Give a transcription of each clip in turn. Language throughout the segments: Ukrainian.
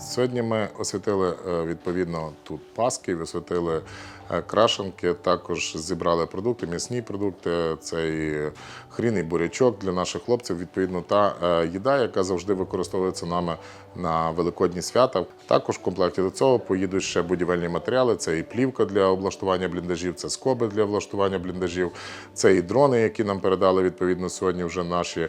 Сьогодні ми освятили е, відповідно тут паски, освятили е, крашенки, також зібрали продукти, м'ясні продукти, це і хрін, і бурячок для наших хлопців. Відповідно, та е, їда, яка завжди використовується нами на великодні свята. Також в комплекті до цього поїдуть ще будівельні матеріали. Це і плівка для облаштування бліндажів, це скоби для влаштування бліндажів, це і дрони, які нам передали відповідно сьогодні вже наші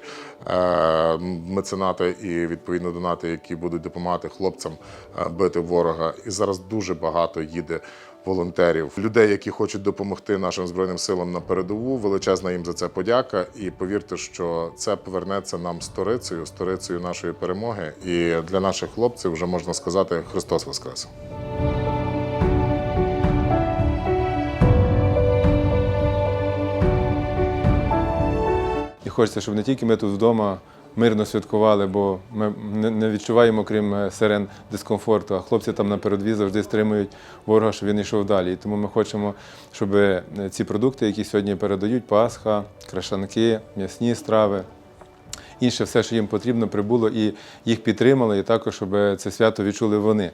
меценати і відповідно донати, які будуть допомагати хлопцям е, бити ворога. І зараз дуже багато їде. Волонтерів, людей, які хочуть допомогти нашим збройним силам на передову, величезна їм за це подяка. І повірте, що це повернеться нам сторицею, сторицею нашої перемоги. І для наших хлопців вже можна сказати Христос Воскрес! Хочеться, щоб не тільки ми тут вдома мирно святкували, бо ми не- відчуваємо, крім е, сирен, дискомфорту, а хлопці там на передві завжди стримують ворога, щоб він йшов далі. І тому ми хочемо, щоб е, ці продукти, які сьогодні передають, пасха, крашанки, м'ясні страви. Інше все, що їм потрібно, прибуло і їх підтримали, і також, щоб це свято відчули вони.